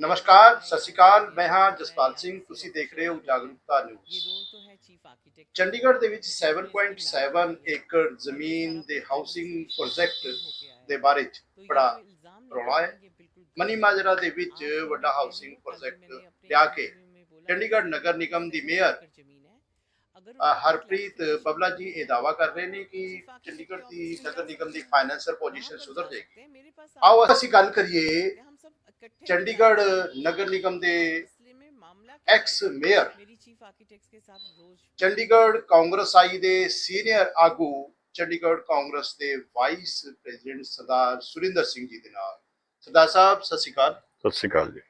ਨਮਸਕਾਰ ਸਤਿ ਸ਼੍ਰੀ ਅਕਾਲ ਮੈਂ ਹਾਂ ਜਸਪਾਲ ਸਿੰਘ ਤੁਸੀਂ ਦੇਖ ਰਹੇ ਹੋ ਜਾਗਰੂਕਤਾ ਨਿਊਜ਼ ਚੰਡੀਗੜ੍ਹ ਦੇ ਵਿੱਚ 7.7 ਏਕੜ ਜ਼ਮੀਨ ਦੇ ਹਾਊਸਿੰਗ ਪ੍ਰੋਜੈਕਟ ਦੇ ਬਾਰੇ ਚ ਬੜਾ ਰੌਲਾ ਹੈ ਮਨੀ ਮਾਜਰਾ ਦੇ ਵਿੱਚ ਵੱਡਾ ਹਾਊਸਿੰਗ ਪ੍ਰੋਜੈਕਟ ਲਿਆ ਕੇ ਚੰਡੀਗੜ੍ਹ ਨਗਰ ਨਿਗਮ ਦੀ ਮੇਅਰ ਹਰਪ੍ਰੀਤ ਬਬਲਾ ਜੀ ਇਹ ਦਾਵਾ ਕਰ ਰਹੇ ਨੇ ਕਿ ਚੰਡੀਗੜ੍ਹ ਦੀ ਨਗਰ ਨਿਗਮ ਦੀ ਫਾਈਨੈਂਸ਼ੀਅਲ ਪੋਜੀਸ਼ਨ ਸੁਧਰ ਜਾਏਗੀ ਆਓ ਅਸੀਂ ਗੱਲ ਕਰੀਏ ਚੰਡੀਗੜ੍ਹ ਨਗਰ ਨਿਗਮ ਦੇ ex mayor Chandigarh Congress I ਦੇ ਸੀਨੀਅਰ ਆਗੂ ਚੰਡੀਗੜ੍ਹ ਕਾਂਗਰਸ ਦੇ ਵਾਈਸ ਪ੍ਰੈਜ਼ੀਡੈਂਟ ਸਰਦਾਰ ਸੁਰਿੰਦਰ ਸਿੰਘ ਜੀ ਦੇ ਨਾਲ। ਸਰਦਾਰ ਸਾਹਿਬ ਸਤਿ ਸ਼੍ਰੀ ਅਕਾਲ। ਸਤਿ ਸ਼੍ਰੀ ਅਕਾਲ ਜੀ।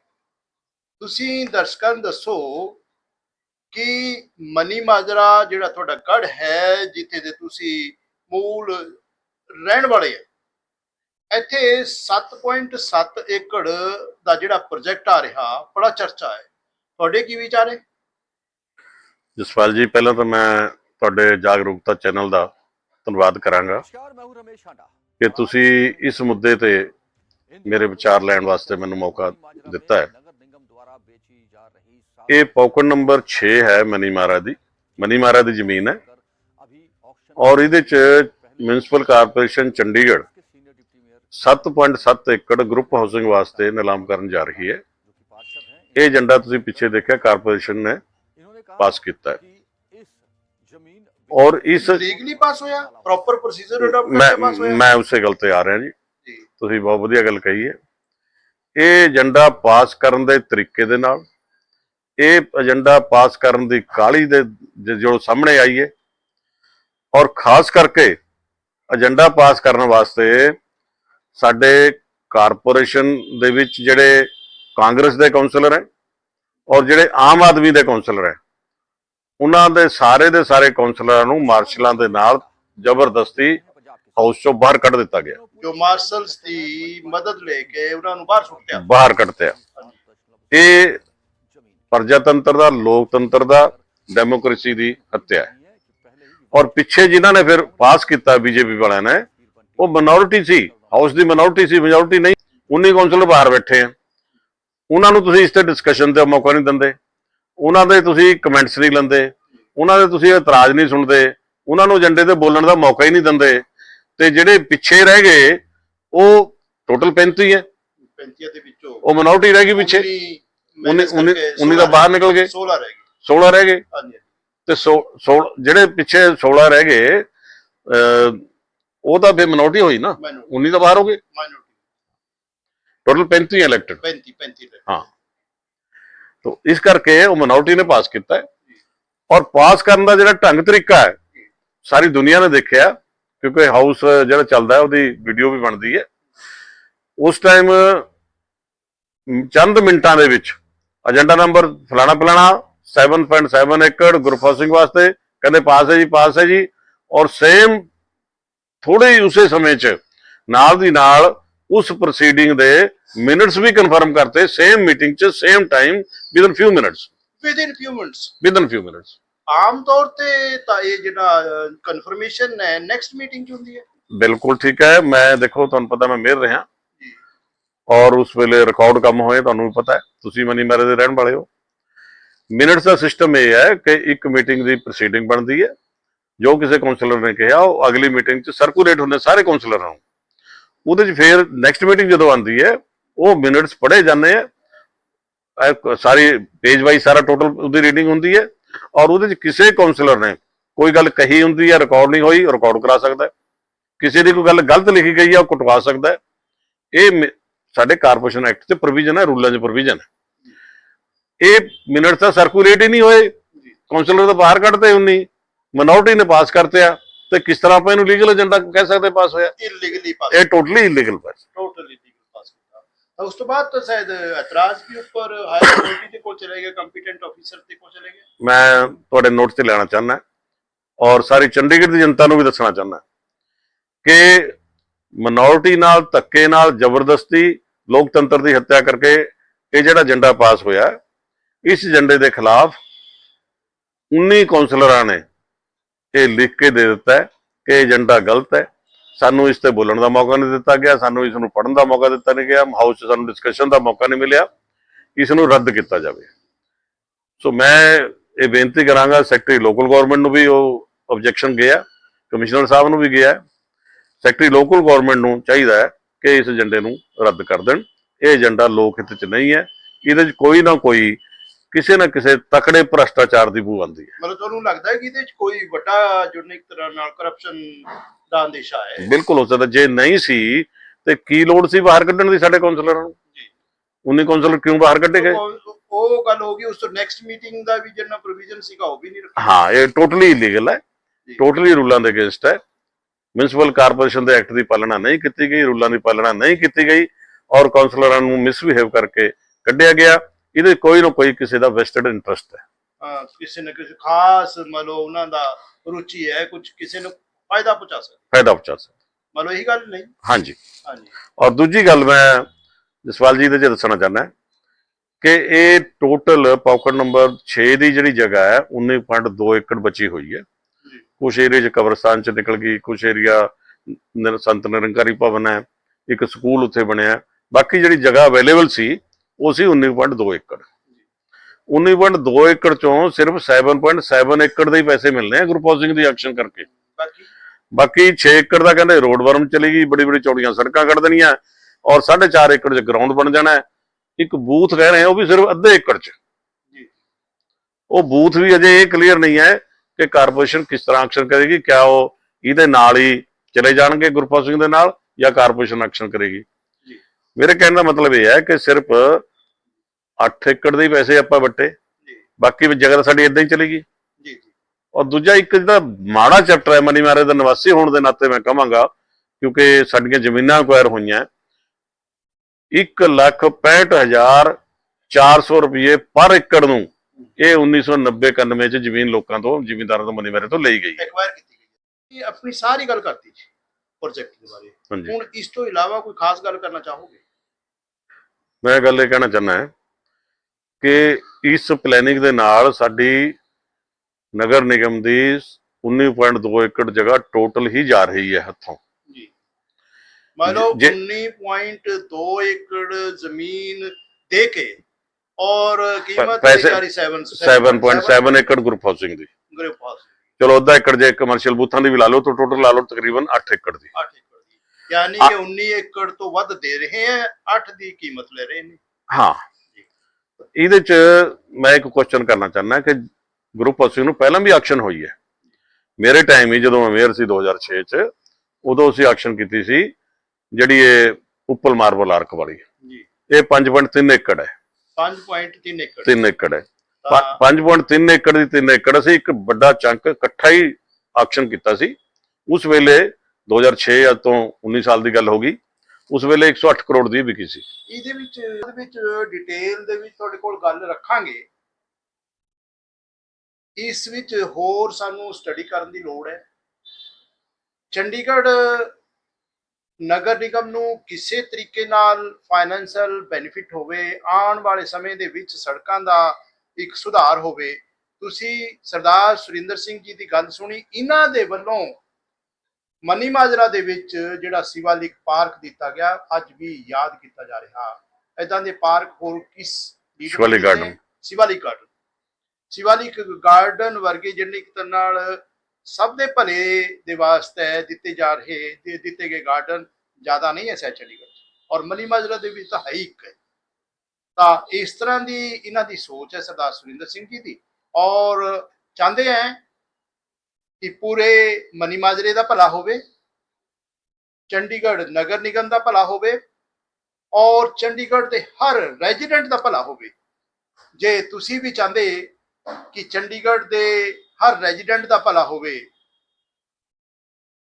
ਤੁਸੀਂ ਦਰਸ਼ਕਾਂ ਨੂੰ ਦੱਸੋ ਕਿ ਮਨੀ ਮਾਜਰਾ ਜਿਹੜਾ ਤੁਹਾਡਾ ਗੜ ਹੈ ਜਿੱਥੇ ਦੇ ਤੁਸੀਂ ਮੂਲ ਰਹਿਣ ਵਾਲੇ ਆ ਇੱਥੇ 7.7 ਏਕੜ ਦਾ ਜਿਹੜਾ ਪ੍ਰੋਜੈਕਟ ਆ ਰਿਹਾ ਬੜਾ ਚਰਚਾ ਹੈ। ਤੁਹਾਡੇ ਕੀ ਵਿਚਾਰ ਹੈ ਜਸਪਾਲ ਜੀ ਪਹਿਲਾਂ ਤਾਂ ਮੈਂ ਤੁਹਾਡੇ ਜਾਗਰੂਕਤਾ ਚੈਨਲ ਦਾ ਧੰਨਵਾਦ ਕਰਾਂਗਾ ਕਿ ਤੁਸੀਂ ਇਸ ਮੁੱਦੇ ਤੇ ਮੇਰੇ ਵਿਚਾਰ ਲੈਣ ਵਾਸਤੇ ਮੈਨੂੰ ਮੌਕਾ ਦਿੱਤਾ ਹੈ। ਇਹ ਪੌਕਣ ਨੰਬਰ 6 ਹੈ ਮਨੀ ਮਾਰਾ ਦੀ। ਮਨੀ ਮਾਰਾ ਦੀ ਜ਼ਮੀਨ ਹੈ। ਔਰ ਇਹਦੇ ਚ ਮਿਊਨਿਸਪਲ ਕਾਰਪੋਰੇਸ਼ਨ ਚੰਡੀਗੜ੍ਹ 7.7 ਏਕੜ ਗਰੁੱਪ ਹਾਊਸਿੰਗ ਵਾਸਤੇ ਨਿਲਾਮ ਕਰਨ ਜਾ ਰਹੀ ਹੈ। ਇਹ ਏਜੰਡਾ ਤੁਸੀਂ ਪਿੱਛੇ ਦੇਖਿਆ ਕਾਰਪੋਰੇਸ਼ਨ ਨੇ ਪਾਸ ਕੀਤਾ ਹੈ। ਔਰ ਇਸ ਲੀਗਲੀ ਪਾਸ ਹੋਇਆ? ਪ੍ਰੋਪਰ ਪ੍ਰੋਸੀਜਰ ਅਡਾਪਟ ਕਰਕੇ ਪਾਸ ਹੋਇਆ? ਮੈਂ ਉਸੇ ਗੱਲ ਤੇ ਆ ਰਿਹਾ ਜੀ। ਤੁਸੀਂ ਬਹੁਤ ਵਧੀਆ ਗੱਲ ਕਹੀ ਹੈ। ਇਹ ਏਜੰਡਾ ਪਾਸ ਕਰਨ ਦੇ ਤਰੀਕੇ ਦੇ ਨਾਲ ਇਹ ਏਜੰਡਾ ਪਾਸ ਕਰਨ ਦੀ ਕਾਲੀ ਦੇ ਜੋ ਸਾਹਮਣੇ ਆਈ ਹੈ। ਔਰ ਖਾਸ ਕਰਕੇ ਏਜੰਡਾ ਪਾਸ ਕਰਨ ਵਾਸਤੇ ਸਾਡੇ ਕਾਰਪੋਰੇਸ਼ਨ ਦੇ ਵਿੱਚ ਜਿਹੜੇ ਕਾਂਗਰਸ ਦੇ ਕਾਉਂਸਲਰ ਹੈ ਔਰ ਜਿਹੜੇ ਆਮ ਆਦਮੀ ਦੇ ਕਾਉਂਸਲਰ ਹੈ ਉਹਨਾਂ ਦੇ ਸਾਰੇ ਦੇ ਸਾਰੇ ਕਾਉਂਸਲਰਾਂ ਨੂੰ ਮਾਰਸ਼ਲਾਂ ਦੇ ਨਾਲ ਜ਼ਬਰਦਸਤੀ ਹਾਊਸ ਚੋਂ ਬਾਹਰ ਕੱਢ ਦਿੱਤਾ ਗਿਆ। ਜੋ ਮਾਰਸ਼ਲਸ ਦੀ ਮਦਦ ਲੈ ਕੇ ਉਹਨਾਂ ਨੂੰ ਬਾਹਰ ਸੁੱਟਿਆ। ਬਾਹਰ ਕੱਢਤਿਆ ਇਹ ਪ੍ਰਜਾਤੰਤਰ ਦਾ ਲੋਕਤੰਤਰ ਦਾ ਡੈਮੋਕ੍ਰੇਸੀ ਦੀ ਹੱਤਿਆ ਹੈ। ਔਰ ਪਿੱਛੇ ਜਿਨ੍ਹਾਂ ਨੇ ਫਿਰ ਪਾਸ ਕੀਤਾ ਬੀਜੇਪੀ ਵਾਲਿਆਂ ਨੇ ਉਹ ਮਿਨੋਰਿਟੀ ਸੀ। ਹਾਊਸ ਦੀ ਮਿਨੋਰਿਟੀ ਸੀ ਮੈਜੋਰਿਟੀ ਨਹੀਂ 19 ਕੌਂਸਲਰ ਬਾਹਰ ਬੈਠੇ ਆ। ਉਹਨਾਂ ਨੂੰ ਤੁਸੀਂ ਇਸ ਤੇ ਡਿਸਕਸ਼ਨ ਦਾ ਮੌਕਾ ਨਹੀਂ ਦਿੰਦੇ। ਉਹਨਾਂ ਦੇ ਤੁਸੀਂ ਕਮੈਂਟਸ ਨਹੀਂ ਲੈਂਦੇ। ਉਹਨਾਂ ਦੇ ਤੁਸੀਂ ਇਤਰਾਜ਼ ਨਹੀਂ ਸੁਣਦੇ। ਉਹਨਾਂ ਨੂੰ ਏਜੰਡੇ ਤੇ ਬੋਲਣ ਦਾ ਮੌਕਾ ਹੀ ਨਹੀਂ ਦਿੰਦੇ। ਤੇ ਜਿਹੜੇ ਪਿੱਛੇ ਰਹਿ ਗਏ ਉਹ ਟੋਟਲ 35 ਹੈ। 35 ਦੇ ਵਿੱਚੋਂ ਉਹ ਮਿਨੋਰਿਟੀ ਰਹਿ ਗਈ ਪਿੱਛੇ। ਉੱਨੀ ਉੱਨੀ- ਉੱਨੀ- ਕਰਕੇ ਉੱਨੀ ਤਾਂ ਬਾਹਰ ਨਿਕਲ ਗਏ। 16 ਰਹਿ ਗਏ। 16 ਰਹਿ ਗਏ। ਹਾਂਜੀ। ਤੇ 16 ਜਿਹੜੇ ਪਿੱਛੇ 16 ਰਹਿ ਗਏ ਉਹ ਤਾਂ ਫਿਰ ਮਿਨੋਰਟੀ ਹੋਈ ਨਾ। ਮੈਨੂੰ 19 ਤਾਂ ਬਾਹਰ ਹੋ ਗਏ। ਮਾਈਨੋਰਟੀ ਟੋਟਲ 35 ਇਲੈਕਟਡ 35 35 ਰਹਿ ਹਾਂ। ਤੋਂ ਇਸ ਕਰਕੇ ਉਹ ਮਿਨੋਰਟੀ ਨੇ ਪਾਸ ਕੀਤਾ ਹੈ। ਔਰ ਪਾਸ ਕਰਨ ਦਾ ਜਿਹੜਾ ਢੰਗ ਤਰੀਕਾ ਹੈ ਸਾਰੀ ਦੁਨੀਆ ਨੇ ਦੇਖਿਆ ਕਿਉਂਕਿ ਹਾਊਸ ਜਿਹੜਾ ਚੱਲਦਾ ਹੈ ਉਹਦੀ ਵੀਡੀਓ ਵੀ ਬਣਦੀ ਹੈ। ਉਸ ਟਾਈਮ ਚੰਦ ਮਿੰਟਾਂ ਦੇ ਵਿੱਚ ਏਜੰਡਾ ਨੰਬਰ ਫਲਾਣਾ ਫਲਾਣਾ 7.7 ਏਕੜ ਗਰੁੱਪ ਹਾਊਸਿੰਗ ਵਾਸਤੇ ਕਹਿੰਦੇ ਪਾਸ ਹੈ ਜੀ ਪਾਸ ਹੈ ਜੀ। ਔਰ ਸੇਮ ਥੋੜੇ ਹੀ ਉਸੇ ਸਮੇਂ 'ਚ ਨਾਲ ਦੀ ਨਾਲ ਉਸ ਪ੍ਰੋਸੀਡਿੰਗ ਦੇ ਮਿੰਟਸ ਵੀ ਕਨਫਰਮ ਕਰਤੇ ਸੇਮ ਮੀਟਿੰਗ 'ਚ same time within few minutes within few minutes within few minutes ਆਮ ਤੌਰ ਤੇ ਤਾਂ ਇਹ ਜਿਹੜਾ ਕਨਫਰਮੇਸ਼ਨ ਹੈ ਨੈਕਸਟ ਮੀਟਿੰਗ ਚ ਹੁੰਦੀ ਹੈ। ਬਿਲਕੁਲ ਠੀਕ ਹੈ। ਮੈਂ ਦੇਖੋ ਤੁਹਾਨੂੰ ਪਤਾ ਮੈਂ ਮਿਲ ਰਿਹਾ। ਔਰ ਉਸ ਵੇਲੇ ਰਿਕਾਰਡ ਕੰਮ ਹੋਏ ਤੁਹਾਨੂੰ ਵੀ ਪਤਾ ਹੈ। ਤੁਸੀਂ ਮਨੀ ਮੇਰੇ ਦੇ ਰਹਿਣ ਵਾਲੇ ਹੋ। ਮਿੰਟਸ ਦਾ ਸਿਸਟਮ ਇਹ ਹੈ ਕਿ ਇੱਕ ਮੀਟਿੰਗ ਦੀ ਪ੍ਰੋਸੀਡਿੰਗ ਬਣਦੀ ਹੈ। ਜੋ ਕਿਸੇ ਕਾਉਂਸਲਰ ਨੇ ਕਿਹਾ ਉਹ ਅਗਲੀ ਮੀਟਿੰਗ 'ਚ ਸਰਕੂਲੇਟ ਹੁੰਦੇ ਸਾਰੇ ਕਾਉਂਸਲਰਾਂ ਨੂੰ ਉਹਦੇ 'ਚ ਫਿਰ ਨੈਕਸਟ ਮੀਟਿੰਗ ਜਦੋਂ ਆਉਂਦੀ ਹੈ ਉਹ ਮਿੰਟਸ ਪੜ੍ਹੇ ਜਾਂਦੇ ਆ ਸਾਰੀ ਪੇਜ ਵਾਈਜ਼ ਸਾਰਾ ਟੋਟਲ ਉਹਦੀ ਰੀਡਿੰਗ ਹੁੰਦੀ ਹੈ। ਔਰ ਉਹਦੇ 'ਚ ਕਿਸੇ ਕਾਉਂਸਲਰ ਨੇ ਕੋਈ ਗੱਲ ਕਹੀ ਹੁੰਦੀ ਹੈ ਰਿਕਾਰਡ ਨਹੀਂ ਹੋਈ ਰਿਕਾਰਡ ਕਰਾ ਸਕਦਾ ਕਿਸੇ ਦੀ ਕੋਈ ਗੱਲ ਗਲਤ ਲਿਖੀ ਗਈ ਹੈ ਉਹ ਕਟਵਾ ਸਕਦਾ ਇਹ ਸਾਡੇ ਕਾਰਪੋਰੇਸ਼ਨ ਐਕਟ 'ਚ ਪ੍ਰੋਵੀਜ਼ਨ ਹੈ ਰੂਲਾਂ 'ਚ ਪ੍ਰੋਵੀਜ਼ਨ ਹੈ। ਇਹ ਮਿੰਟਸ ਤਾਂ ਸਰਕੂਲੇਟ ਹੀ ਨਹੀਂ ਹੋਏ। ਕਾਉਂਸਲਰ ਤਾਂ ਬਾਹਰ ਕੱਢਦੇ 19 ਮਿਨੋਰਟੀ ਨੇ ਪਾਸ ਕਰਤੇ ਆ ਤੇ ਕਿਸ ਤਰ੍ਹਾਂ ਆਪਾਂ ਇਹਨੂੰ ਲੀਗਲ ਏਜੰਡਾ ਕਹਿ ਸਕਦੇ ਪਾਸ ਹੋਇਆ? ਇਲੀਗਲੀ ਪਾਸ ਇਹ totally illegal pass totally legal pass ਕੀਤਾ। ਉਸ ਤੋਂ ਬਾਅਦ ਤਾਂ ਸ਼ਾਇਦ ਇਤਰਾਜ਼ ਵੀ ਉੱਪਰ ਹਾਇਰ ਅਥਾਰਟੀ ਦੇ ਕੋਲ ਚਲੇ ਗਏ ਕੰਪੀਟੈਂਟ ਆਫੀਸਰ ਦੇ ਕੋਲ ਚਲੇ ਗਏ। ਮੈਂ ਤੁਹਾਡੇ ਨੋਟ ਤੇ ਲੈਣਾ ਚਾਹੁੰਦਾ ਔਰ ਸਾਰੀ ਚੰਡੀਗੜ੍ਹ ਦੀ ਜਨਤਾ ਨੂੰ ਵੀ ਦੱਸਣਾ ਚਾਹੁੰਦਾ ਕਿ ਮਿਨੋਰਟੀ ਨਾਲ ਧੱਕੇ ਨਾਲ ਜ਼ਬਰਦਸਤੀ ਲੋਕਤੰਤਰ ਦੀ ਹੱਤਿਆ ਕਰਕੇ ਇਹ ਜਿਹੜਾ ਏਜੰਡਾ ਪਾਸ ਹੋਇਆ ਇਸ ਏਜੰਡੇ ਦੇ ਖਿਲਾਫ 19 ਕੌਂਸਲਰਾਂ ਨੇ ਇਹ ਲਿਖ ਕੇ ਦੇ ਦਿੱਤਾ ਹੈ ਕਿ ਏਜੰਡਾ ਗਲਤ ਹੈ। ਸਾਨੂੰ ਇਸ ਤੇ ਬੋਲਣ ਦਾ ਮੌਕਾ ਨਹੀਂ ਦਿੱਤਾ ਗਿਆ, ਸਾਨੂੰ ਇਸ ਨੂੰ ਪੜ੍ਹਨ ਦਾ ਮੌਕਾ ਦਿੱਤਾ ਨਹੀਂ ਗਿਆ, ਹਾਊਸ 'ਚ ਸਾਨੂੰ ਡਿਸਕਸ਼ਨ ਦਾ ਮੌਕਾ ਨਹੀਂ ਮਿਲਿਆ। ਇਸ ਨੂੰ ਰੱਦ ਕੀਤਾ ਜਾਵੇ। ਸੋ ਮੈਂ ਇਹ ਬੇਨਤੀ ਕਰਾਂਗਾ ਸੈਕਟਰੀ ਲੋਕਲ ਗਵਰਨਮੈਂਟ ਨੂੰ ਵੀ ਉਹ ਆਬਜੈਕਸ਼ਨ ਗਿਆ ਕਮਿਸ਼ਨਰ ਸਾਹਿਬ ਨੂੰ ਵੀ ਗਿਆ। ਸੈਕਟਰੀ ਲੋਕਲ ਗਵਰਨਮੈਂਟ ਨੂੰ ਚਾਹੀਦਾ ਹੈ ਕਿ ਇਸ ਏਜੰਡੇ ਨੂੰ ਰੱਦ ਕਰ ਦੇਣ। ਇਹ ਏਜੰਡਾ ਲੋਕ ਹਿੱਤ 'ਚ ਨਹੀਂ ਹੈ। ਇਹਦੇ 'ਚ ਕੋਈ ਨਾ ਕੋਈ ਕਿਸੇ ਨਾ ਕਿਸੇ ਤਕੜੇ ਭ੍ਰਸ਼ਟਾਚਾਰ ਦੀ ਬੂ ਆਉਂਦੀ ਹੈ। ਮਤਲਬ ਤੁਹਾਨੂੰ ਲੱਗਦਾ ਹੈ ਕਿ ਇਹਦੇ ਚ ਕੋਈ ਵੱਡਾ ਜੁੜਨ ਇੱਕ ਤਰ੍ਹਾਂ ਨਾਲ ਕਰਪਸ਼ਨ ਦਾ ਅੰਦੇਸ਼ਾ ਹੈ? ਬਿਲਕੁਲ ਹੋ ਸਕਦਾ ਜੇ ਨਹੀਂ ਸੀ ਤੇ ਕੀ ਲੋੜ ਸੀ ਬਾਹਰ ਕੱਢਣ ਦੀ ਸਾਡੇ ਕਾਉਂਸਲਰਾਂ ਨੂੰ? ਜੀ। 19 ਕਾਉਂਸਲਰ ਕਿਉਂ ਬਾਹਰ ਕੱਢੇ ਗਏ? ਉਹ- ਗੱਲ ਹੋ ਗਈ ਉਸ ਤੋਂ ਨੈਕਸਟ ਮੀਟਿੰਗ ਦਾ ਵੀ ਜਿਹੜਾ ਪ੍ਰੋਵੀਜ਼ਨ ਸੀਗਾ ਉਹ ਵੀ ਨਹੀਂ ਰੱਖਿਆ। ਹਾਂ ਇਹ ਟੋਟਲੀ ਇਲੀਗਲ ਹੈ। ਟੋਟਲੀ ਰੂਲਾਂ ਦੇ ਅਗੇਂਸਟ ਹੈ। ਮਿਊਨਿਸਪਲ ਕਾਰਪੋਰੇਸ਼ਨ ਦੇ ਐਕਟ ਦੀ ਪਾਲਣਾ ਨਹੀਂ ਕੀਤੀ ਗਈ ਰੂਲਾਂ ਦੀ ਪਾਲਣਾ ਨਹੀਂ ਕੀਤੀ ਗਈ। ਔਰ ਕਾਉਂਸਲਰਾਂ ਨੂੰ ਮਿਸਬਿਹੇਵ ਕਰਕੇ ਕੱਢਿਆ ਗਿਆ। ਇਹਦੇ ਕੋਈ ਨਾ ਕੋਈ ਕਿਸੇ ਦਾ ਵੈਸਟਡ ਇੰਟਰਸਟ ਹੈ। ਹਾਂ, ਕਿਸੇ ਨਾ ਕਿਸੇ ਖਾਸ ਮੰਨ ਲਓ ਉਹਨਾਂ ਦਾ ਰੁਚੀ ਹੈ ਕੁਝ ਕਿਸੇ ਨੂੰ ਫਾਇਦਾ ਪਹੁੰਚਾ ਸਕਦਾ ਫਾਇਦਾ ਪਹੁੰਚਾ ਸਕਦਾ ਮੰਨ ਲਓ ਇਹੀ ਗੱਲ ਨਹੀਂ? ਹਾਂਜੀ। ਹਾਂਜੀ। ਔਰ ਦੂਜੀ ਗੱਲ ਮੈਂ ਜਸਵਾਲ ਜੀ ਦੇ ਜੇ ਦੱਸਣਾ ਚਾਹੁੰਦਾ ਕਿ ਇਹ ਟੋਟਲ ਪਾਕਟ ਨੰਬਰ 6 ਦੀ ਜਿਹੜੀ ਜਗ੍ਹਾ ਹੈ 19.2 ਏਕੜ ਬਚੀ ਹੋਈ ਹੈ। ਕੁਝ ਏਰੀਆ 'ਚ ਕਬਰਸਤਾਨ 'ਚ ਨਿਕਲ ਗਈ ਕੁਝ ਏਰੀਆ ਸੰਤ ਨਿਰੰਕਾਰੀ ਭਵਨ ਹੈ ਇੱਕ ਸਕੂਲ ਉੱਥੇ ਬਣਿਆ। ਬਾਕੀ ਜਿਹੜੀ ਜਗ੍ਹਾ ਅਵੇਲੇਬਲ ਸੀ ਉਹ ਸੀ 19.2 ਏਕੜ। 19.2 ਏਕੜ ਚੋਂ ਸਿਰਫ 7.7 ਏਕੜ ਦੇ ਹੀ ਪੈਸੇ ਮਿਲਨੇ ਆ ਗਰੁੱਪ ਹਾਊਸਿੰਗ ਦੀ ਐਕਸ਼ਨ ਕਰਕੇ। ਬਾਕੀ? ਬਾਕੀ 6 ਏਕੜ ਦਾ ਕਹਿੰਦੇ ਰੋਡ ਵਰਮ ਚਲੀ ਗਈ ਬੜੀ ਬੜੀ ਚੌੜੀਆਂ ਸੜਕਾਂ ਕੱਢ ਦੇਣੀਆਂ ਔਰ 4.5 ਏਕੜ 'ਚ ਗਰਾਊਂਡ ਬਣ ਜਾਣਾ। ਇੱਕ ਬੂਥ ਕਹਿ ਰਹੇ ਆ ਉਹ ਵੀ ਸਿਰਫ ਅੱਧੇ ਏਕੜ 'ਚ। ਉਹ ਬੂਥ ਵੀ ਅਜੇ ਇਹ ਕਲੀਅਰ ਨਹੀਂ ਹੈ ਕਿ ਕਾਰਪੋਰੇਸ਼ਨ ਕਿਸ ਤਰ੍ਹਾਂ ਐਕਸ਼ਨ ਕਰੇਗੀ ਕਿਆ ਉਹ ਇਹਦੇ ਨਾਲ ਹੀ ਚਲੇ ਜਾਣਗੇ ਗਰੁੱਪ ਹਾਊਸਿੰਗ ਦੇ ਨਾਲ ਜਾਂ ਕਾਰਪੋਰੇਸ਼ਨ ਐਕਸ਼ਨ ਕਰੇਗੀ। ਜੀ। ਮੇਰੇ ਕਹਿਣ ਦਾ ਮਤਲਬ ਇਹ ਹੈ ਕਿ ਸਿਰਫ 8 ਏਕੜ ਦੇ ਹੀ ਪੈਸੇ ਆਪਾਂ ਵੱਟੇ। ਜੀ। ਬਾਕੀ ਵੀ ਜਗ੍ਹਾ ਸਾਡੀ ਇਦਾਂ ਹੀ ਚਲੇਗੀ ਜੀ ਜੀ। ਔਰ ਦੂਜਾ ਇੱਕ ਜਿਹੜਾ ਮਾੜਾ ਚੈਪਟਰ ਹੈ ਮਨੀ ਮਾਰੇ ਦਾ ਨਿਵਾਸੀ ਹੋਣ ਦੇ ਨਾਤੇ ਮੈਂ ਕਹਾਂਗਾ ਕਿਉਂਕਿ ਸਾਡੀਆਂ ਜ਼ਮੀਨਾਂ ਅਕਵਾਇਰ ਹੋਈਆਂ। 1 ਲੱਖ 65400 ਰੁਪਏ ਪਰ ਏਕੜ ਨੂੰ ਇਹ 1990 91 ਚ ਜ਼ਮੀਨ ਲੋਕਾਂ ਤੋਂ ਜ਼ਿਮੀਂਦਾਰਾਂ ਤੋਂ ਮਨੀ ਮਾਰੇ ਤੋਂ ਲਈ ਗਈ। ਹੈ ਐਕਵਾਇਰ ਕੀਤੀ ਗਈ ਹੈ। ਇਹ ਆਪਣੀ ਸਾਰੀ ਗੱਲ ਕਰਤੀ ਜੀ ਪ੍ਰੋਜੈਕਟ ਦੇ ਬਾਰੇ। ਹੁਣ ਇਸ ਤੋਂ ਇਲਾਵਾ ਕੋਈ ਖਾਸ ਗੱਲ ਕਰਨਾ ਚਾਹੋਗੇ? ਮੈਂ ਗੱਲ ਇਹ ਕਹਿਣਾ ਚਾਹੁੰਦਾ ਹਾਂ ਕਿ ਇਸ ਪਲੈਨਿੰਗ ਦੇ ਨਾਲ ਸਾਡੀ ਨਗਰ ਨਿਗਮ ਦੀ 19.2 ਏਕੜ ਜਗ੍ਹਾ ਟੋਟਲ ਹੀ ਜਾ ਰਹੀ ਹੈ ਹੱਥੋਂ। ਜੀ। ਮੰਨ ਲਓ ਜੇ- 19.2 ਏਕੜ ਜ਼ਮੀਨ ਦੇ ਕੇ ਔਰ ਕੀਮਤ ਪੈਸੇ- 7 7.7 ਏਕੜ ਗਰੁੱਪ ਹਾਊਸਿੰਗ ਦੀ। ਗਰੁੱਪ ਹਾਊਸ ਚਲੋ ਅੱਧਾ ਏਕੜ ਜੇ ਕਮਰਸ਼ੀਅਲ ਬੂਥਾਂ ਦੀ ਵੀ ਲਾ ਲਓ ਤਾਂ ਟੋਟਲ ਲਾ ਲਓ ਤਕਰੀਬਨ 8 ਏਕੜ ਦੀ। 8 ਏਕੜ ਦੀ। ਯਾਨੀ ਕਿ 19 ਏਕੜ ਤੋਂ ਵੱਧ ਦੇ ਰਹੇ ਹੈ 8 ਦੀ ਕੀਮਤ ਲੈ ਰਹੇ ਨੇ। ਹਾਂ। ਇਹਦੇ ਚ ਮੈਂ ਇੱਕ ਕੁਐਸਚਨ ਕਰਨਾ ਚਾਹੁੰਦਾ ਕਿ ਗਰੁੱਪ ਹਾਊਸਿੰਗ ਨੂੰ ਪਹਿਲਾਂ ਵੀ ਐਕਸ਼ਨ ਹੋਈ ਹੈ। ਮੇਰੇ ਟਾਈਮ ਹੀ ਜਦੋਂ ਮੈਂ ਮੇਅਰ ਸੀ 2006 ਚ ਉਦੋਂ ਅਸੀਂ ਐਕਸ਼ਨ ਕੀਤੀ ਸੀ ਜਿਹੜੀ ਇਹ ਉੱਪਲ ਮਾਰਬਲ ਆਰਕ ਵਾਲੀ। ਜੀ। ਇਹ 5.3 ਏਕੜ ਹੈ। 5.3 ਏਕੜ। 3 ਏਕੜ ਹੈ। ਤਾਂ 5.3 ਏਕੜ ਦੀ 3 ਏਕੜ ਅਸੀਂ ਇੱਕ ਵੱਡਾ ਚੰਕ ਇਕੱਠਾ ਹੀ ਐਕਸ਼ਨ ਕੀਤਾ ਸੀ। ਉਸ ਵੇਲੇ 2006 ਅੱਜ ਤੋਂ 19 ਸਾਲ ਦੀ ਗੱਲ ਹੋ ਗਈ। ਉਸ ਵੇਲੇ 108 ਕਰੋੜ ਦੀ ਵਿਕੀ ਸੀ। ਇਹਦੇ ਵਿੱਚ ਇਹਦੇ ਵਿੱਚ ਡਿਟੇਲ ਦੇ ਵਿੱਚ ਤੁਹਾਡੇ ਕੋਲ ਗੱਲ ਰੱਖਾਂਗੇ। ਇਸ ਵਿੱਚ ਹੋਰ ਸਾਨੂੰ ਸਟੱਡੀ ਕਰਨ ਦੀ ਲੋੜ ਹੈ। ਚੰਡੀਗੜ੍ਹ ਨਗਰ ਨਿਗਮ ਨੂੰ ਕਿਸੇ ਤਰੀਕੇ ਨਾਲ ਫਾਈਨੈਂਸ਼ੀਅਲ ਬੈਨੀਫਿਟ ਹੋਵੇ, ਆਉਣ ਵਾਲੇ ਸਮੇਂ ਦੇ ਵਿੱਚ ਸੜਕਾਂ ਦਾ ਇੱਕ ਸੁਧਾਰ ਹੋਵੇ। ਤੁਸੀਂ ਸਰਦਾਰ ਸੁਰਿੰਦਰ ਸਿੰਘ ਜੀ ਦੀ ਗੱਲ ਸੁਣੀ, ਇਹਨਾਂ ਦੇ ਵੱਲੋਂ ਮਨੀ ਮਾਜਰਾ ਦੇ ਵਿੱਚ ਜਿਹੜਾ ਸਿਵਾਲਿਕ ਪਾਰਕ ਦਿੱਤਾ ਗਿਆ ਅੱਜ ਵੀ ਯਾਦ ਕੀਤਾ ਜਾ ਰਿਹਾ ਇਦਾਂ ਦੇ ਪਾਰਕ ਹੋਰ ਕਿਸ ਸ਼ਿਵਾਲਿਕ ਨੇ? garden। Shivalik garden Shivalik garden ਵਰਗੇ ਜਿਹੜੇ ਇੱਕ ਤਰ੍ਹਾਂ ਨਾਲ ਸਭ ਦੇ ਭਲੇ ਦੇ ਵਾਸਤੇ ਦਿੱਤੇ ਜਾ ਰਹੇ ਦਿੱਤੇ ਗਏ ਗਾਰਡਨ ਜ਼ਿਆਦਾ ਨਹੀਂ ਚੰਡੀਗੜ੍ਹ 'ਚ। ਔਰ ਮਨੀ ਮਾਜਰਾ ਦੇ ਵਿੱਚ ਤਾਂ ਹੈ ਹੀ ਇੱਕ ਹੈ ਤਾਂ ਇਸ ਤਰ੍ਹਾਂ ਦੀ ਇਹਨਾਂ ਦੀ ਸੋਚ ਹੈ ਸਰਦਾਰ ਸੁਰਿੰਦਰ ਸਿੰਘ ਜੀ ਦੀ ਔਰ ਚਾਹੁੰਦੇ ਹੈ ਕਿ ਪੂਰੇ ਮਨੀ ਮਾਜਰੇ ਦਾ ਭਲਾ ਹੋਵੇ, ਚੰਡੀਗੜ੍ਹ ਨਗਰ ਨਿਗਮ ਦਾ ਭਲਾ ਹੋਵੇ ਔਰ ਚੰਡੀਗੜ੍ਹ ਦੇ ਹਰ ਰੈਜ਼ੀਡੈਂਟ ਦਾ ਭਲਾ ਹੋਵੇ। ਜੇ ਤੁਸੀਂ ਵੀ ਚਾਹੁੰਦੇ ਕਿ ਚੰਡੀਗੜ੍ਹ ਦੇ ਹਰ ਰੈਜ਼ੀਡੈਂਟ ਦਾ ਭਲਾ ਹੋਵੇ,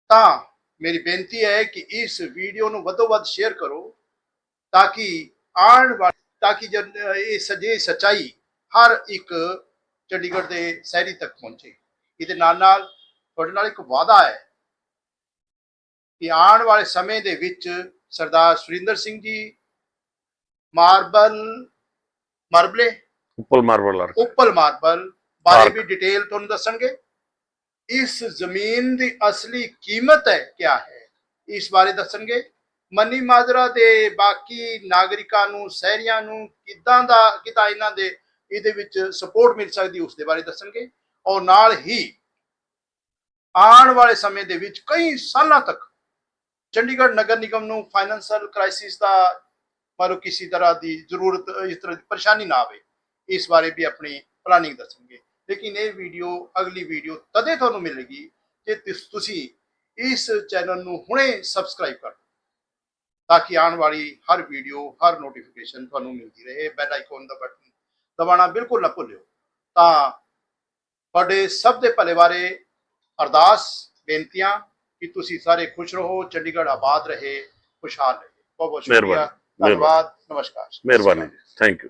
ਤਾਂ ਮੇਰੀ ਬੇਨਤੀ ਹੈ ਕਿ ਇਸ ਵੀਡੀਓ ਨੂੰ ਵੱਧੋ ਵੱਧ ਸ਼ੇਅਰ ਕਰੋ ਤਾਂ ਕਿ ਆਉਣ ਵਾਲੇ, ਤਾਂ ਕਿ ਜਨ- ਇਹ ਸਜੇ ਸਚਾਈ ਹਰ ਇੱਕ ਚੰਡੀਗੜ੍ਹ ਦੇ ਸ਼ਹਿਰੀ ਤੱਕ ਪਹੁੰਚੇ। ਇਹਦੇ ਨਾਲ ਨਾਲ ਤੁਹਾਡੇ ਨਾਲ ਇੱਕ ਵਾਅਦਾ ਹੈ ਕਿ ਆਉਣ ਵਾਲੇ ਸਮੇਂ ਦੇ ਵਿੱਚ ਸਰਦਾਰ ਸੁਰਿੰਦਰ ਸਿੰਘ ਜੀ ਮਾਰਬਲ ਮਾਰਬਲੇ? ਉੱਪਲ ਮਾਰਬਲ ਉੱਪਲ ਮਾਰਬਲ ਬਾਰੇ। ਵੀ ਡਿਟੇਲ ਤੁਹਾਨੂੰ ਦੱਸਣਗੇ। ਇਸ ਜ਼ਮੀਨ ਦੀ ਅਸਲੀ ਕੀਮਤ ਹੈ ਕਿਆ ਹੈ? ਇਸ ਬਾਰੇ ਦੱਸਣਗੇ। ਮਨੀ ਮਾਜਰਾ ਦੇ ਬਾਕੀ ਨਾਗਰਿਕਾਂ ਨੂੰ ਸ਼ਹਿਰੀਆਂ ਨੂੰ ਕਿੱਦਾਂ ਦਾ ਕਿੱਦਾਂ ਇਹਨਾਂ ਦੇ ਇਹਦੇ ਵਿੱਚ ਸਪੋਰਟ ਮਿਲ ਸਕਦੀ ਉਸ ਦੇ ਬਾਰੇ ਦੱਸਣਗੇ। ਔਰ ਨਾਲ ਹੀ ਆਉਣ ਵਾਲੇ ਸਮੇਂ ਦੇ ਵਿੱਚ ਕਈ ਸਾਲਾਂ ਤੱਕ ਚੰਡੀਗੜ੍ਹ ਨਗਰ ਨਿਗਮ ਨੂੰ ਫਾਈਨੈਂਸ਼ੀਅਲ ਕ੍ਰਾਈਸਿਸ ਦਾ ਮਾਰੋ ਕਿਸੇ ਤਰ੍ਹਾਂ ਦੀ ਜ਼ਰੂਰਤ, ਇਸ ਤਰ੍ਹਾਂ ਦੀ ਪਰੇਸ਼ਾਨੀ ਨਾ ਆਵੇ। ਇਸ ਬਾਰੇ ਵੀ ਆਪਣੀ ਪਲਾਨਿੰਗ ਦੱਸਣਗੇ। ਲੇਕਿਨ ਇਹ ਵੀਡੀਓ ਅਗਲੀ ਵੀਡੀਓ ਤਦੇ ਤੁਹਾਨੂੰ ਮਿਲੇਗੀ ਜੇ ਤੁਸ- ਤੁਸੀਂ ਇਸ ਚੈਨਲ ਨੂੰ ਹੁਣੇ ਸਬਸਕ੍ਰਾਈਬ ਕਰ ਲਓ ਤਾਂ ਕਿ ਆਉਣ ਵਾਲੀ ਹਰ ਵੀਡੀਓ ਹਰ ਨੋਟੀਫਿਕੇਸ਼ਨ ਤੁਹਾਨੂੰ ਮਿਲਦੀ ਰਹੇ। ਬੈਲ ਆਈਕਨ ਦਾ ਬਟਨ ਦਬਾਉਣਾ ਬਿਲਕੁਲ ਨਾ ਭੁੱਲਿਓ। ਤਾਂ ਤੁਹਾਡੇ ਸਭ ਦੇ ਭਲੇ ਬਾਰੇ ਅਰਦਾਸ ਬੇਨਤੀਆਂ ਕਿ ਤੁਸੀਂ ਸਾਰੇ ਖੁਸ਼ ਰਹੋ ਚੰਡੀਗੜ੍ਹ ਆਬਾਦ ਰਹੇ ਖੁਸ਼ਹਾਲ ਰਹੇ। ਬਹੁਤ ਬਹੁਤ ਸ਼ੁਕਰੀਆ। ਧੰਨਵਾਦ ਨਮਸਕਾਰ। ਮਿਹਰਬਾਨੀ। Thank you